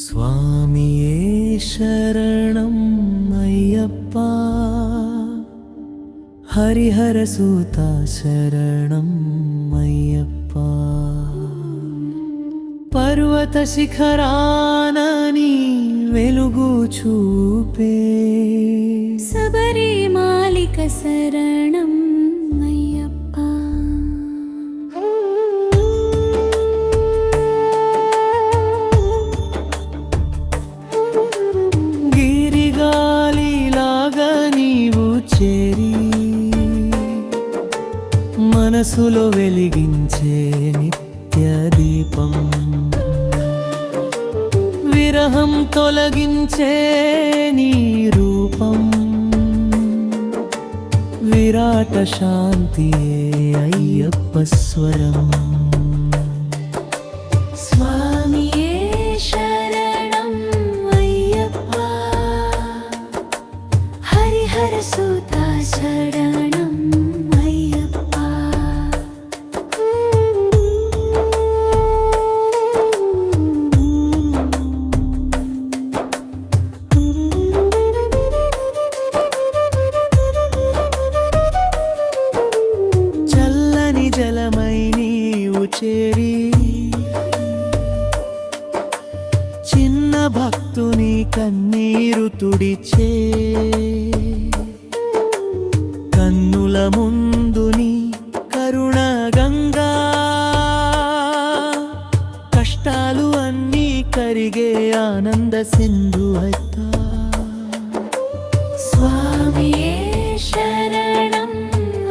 స్వామియే శరణం అయ్యప్ప? హరిహర సూత శరణం అయ్యప్ప. పర్వత శిఖరానని వెలుగు చూపే. శబరి మాలిక శరణం చేరి మనసులో వెలిగించే నిత్య దీపం. విరహం తొలగించే నీ రూపం. విరాట శాంతి అయ్యప్ప స్వరం. హరిహర సుత శరణం అయ్యప్ప. చల్లని జలమై నీవు చేరి చిన్న భక్తుని కన్నీరు తుడిచే. ಕಿವಿಗೆ ಆನಂದ ಸಿಂಧು ಆಯ್ತ? ಸ್ವಾಮಿಯೇ ಶರಣಂ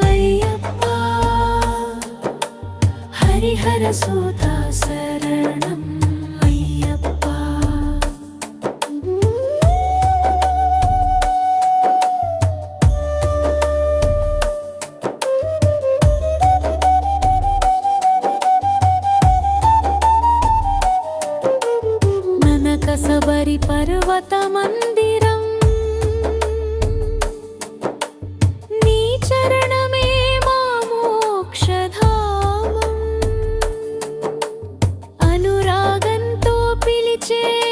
ಅಯ್ಯಪ್ಪ. ಹರಿಹರ ಸೂತ శబరి పర్వత మందిరం. నీ చరణమే మా మోక్షధామం. అనురాగంతో పిలిచే